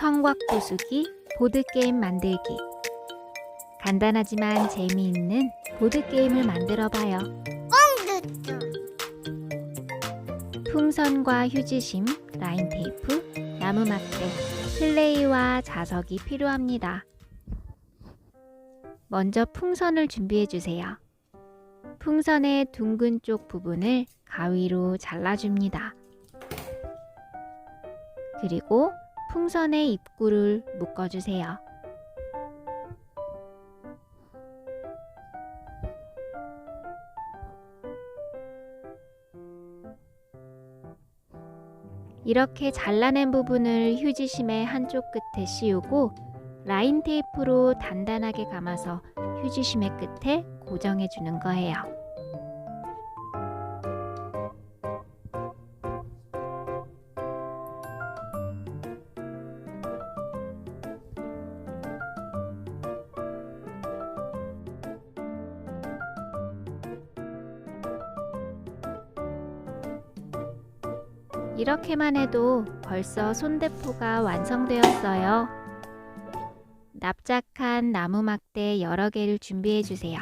성곽 부수기, 보드게임 만들기. 간단하지만 재미있는 보드게임을 만들어 봐요. 풍선과 휴지심, 라인 테이프, 나무 막대, 플레이와 자석이 필요합니다. 먼저 풍선을 준비해 주세요. 풍선의 둥근 쪽 부분을 가위로 잘라줍니다. 그리고 풍선의 입구를 묶어주세요. 이렇게 잘라낸 부분을 휴지심의 한쪽 끝에 씌우고 라인 테이프로 단단하게 감아서 휴지심의 끝에 고정해 주는 거예요. 이렇게만 해도 벌써 손대포가 완성되었어요. 납작한 나무 막대 여러 개를 준비해 주세요.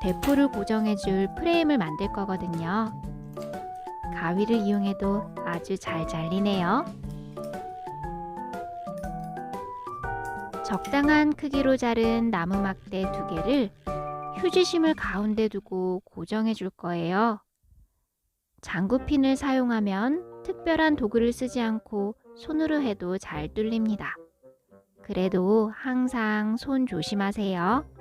대포를 고정해 줄 프레임을 만들 거거든요. 가위를 이용해도 아주 잘 잘리네요. 적당한 크기로 자른 나무 막대 두 개를 휴지심을 가운데 두고 고정해 줄 거예요. 장구핀을 사용하면 특별한 도구를 쓰지 않고 손으로 해도 잘 뚫립니다. 그래도 항상 손 조심하세요.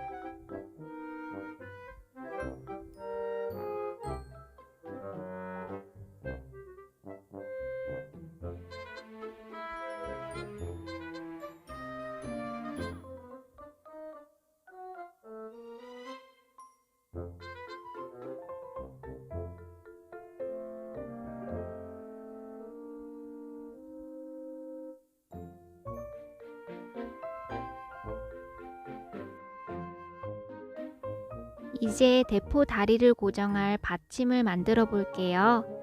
이제 대포 다리를 고정할 받침을 만들어 볼게요.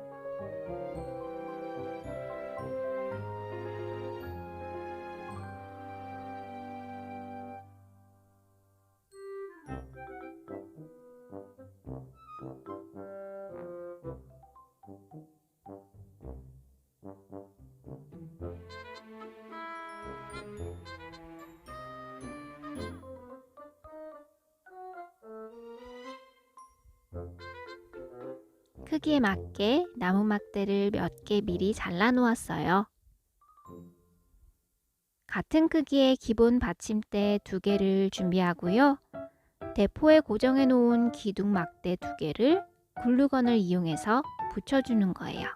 크기에 맞게 나무 막대를 몇 개 미리 잘라 놓았어요. 같은 크기의 기본 받침대 두 개를 준비하고요. 대포에 고정해 놓은 기둥 막대 두 개를 글루건을 이용해서 붙여주는 거예요.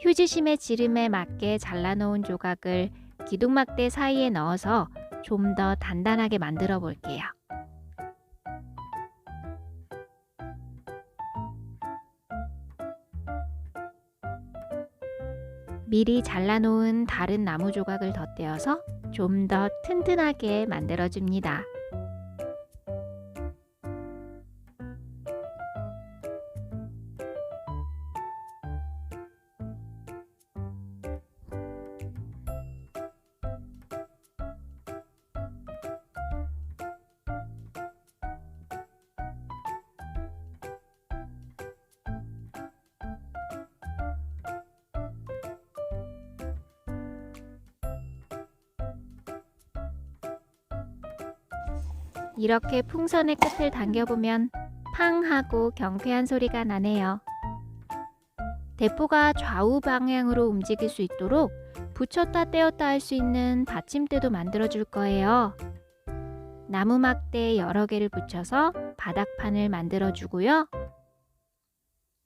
휴지심의 지름에 맞게 잘라놓은 조각을 기둥 막대 사이에 넣어서 좀 더 단단하게 만들어 볼게요. 미리 잘라놓은 다른 나무 조각을 덧대어서 좀 더 튼튼하게 만들어줍니다. 이렇게 풍선의 끝을 당겨보면 팡 하고 경쾌한 소리가 나네요. 대포가 좌우 방향으로 움직일 수 있도록 붙였다 떼었다 할 수 있는 받침대도 만들어 줄 거예요. 나무 막대 여러 개를 붙여서 바닥판을 만들어 주고요.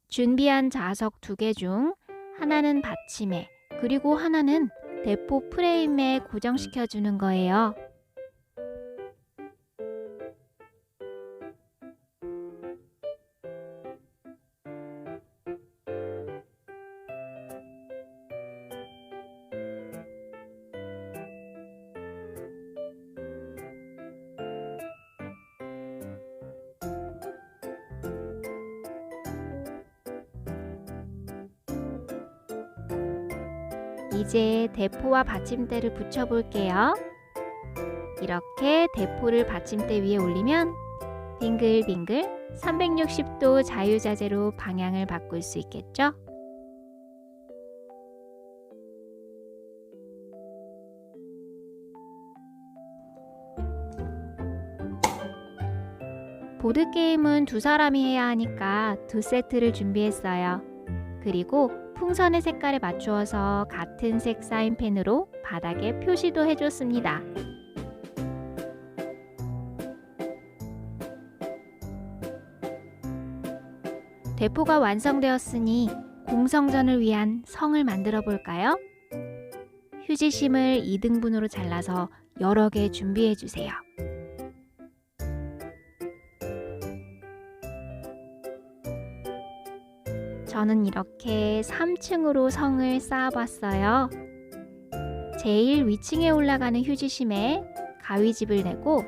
준비한 자석 두 개 중 하나는 받침에 그리고 하나는 대포 프레임에 고정시켜 주는 거예요. 이제 대포와 받침대를 붙여볼게요. 이렇게 대포를 받침대 위에 올리면 빙글빙글 360도 자유자재로 방향을 바꿀 수 있겠죠? 보드게임은 두 사람이 해야 하니까 두 세트를 준비했어요. 그리고 풍선의 색깔에 맞추어서 같은 색 사인펜으로 바닥에 표시도 해줬습니다. 대포가 완성되었으니 공성전을 위한 성을 만들어 볼까요? 휴지심을 2등분으로 잘라서 여러 개 준비해 주세요. 저는 이렇게 3층으로 성을 쌓아봤어요. 제일 위층에 올라가는 휴지심에 가위집을 내고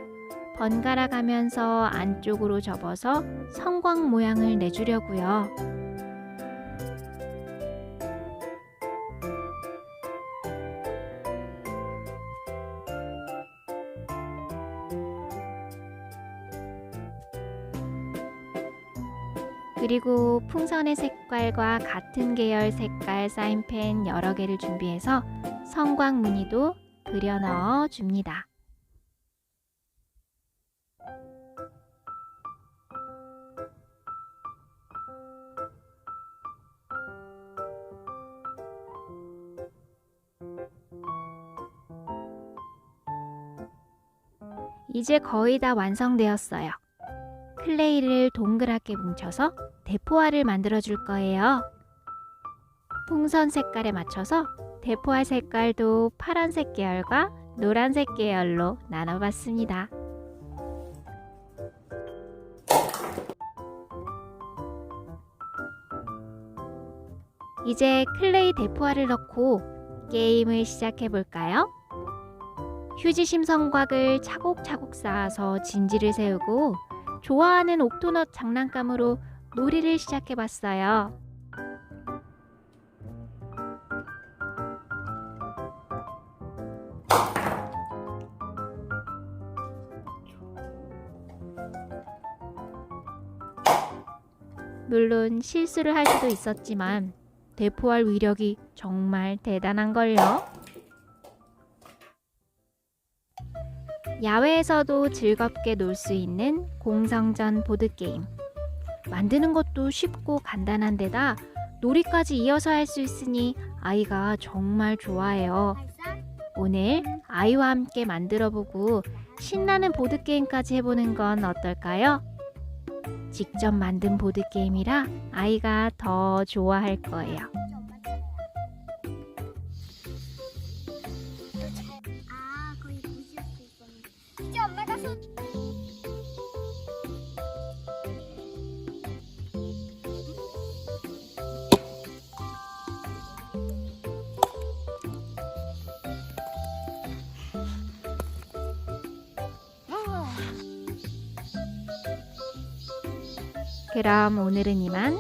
번갈아 가면서 안쪽으로 접어서 성광 모양을 내주려고요. 그리고 풍선의 색깔과 같은 계열 색깔 사인펜 여러 개를 준비해서 성광 무늬도 그려 넣어 줍니다. 이제 거의 다 완성되었어요. 클레이를 동그랗게 뭉쳐서 대포알을 만들어 줄 거예요. 풍선 색깔에 맞춰서 대포알 색깔도 파란색 계열과 노란색 계열로 나눠봤습니다. 이제 클레이 대포알을 넣고 게임을 시작해 볼까요? 휴지심 성곽을 차곡차곡 쌓아서 진지를 세우고 좋아하는 옥토넛 장난감으로 놀이를 시작해 봤어요. 물론 실수를 할 수도 있었지만 대포할 위력이 정말 대단한걸요. 야외에서도 즐겁게 놀 수 있는 공성전 보드게임. 만드는 것도 쉽고 간단한 데다 놀이까지 이어서 할 수 있으니 아이가 정말 좋아해요. 오늘 아이와 함께 만들어 보고 신나는 보드게임까지 해보는 건 어떨까요? 직접 만든 보드게임이라 아이가 더 좋아할 거예요. 그럼 오늘은 이만.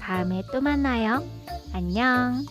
다음에 또 만나요. 안녕.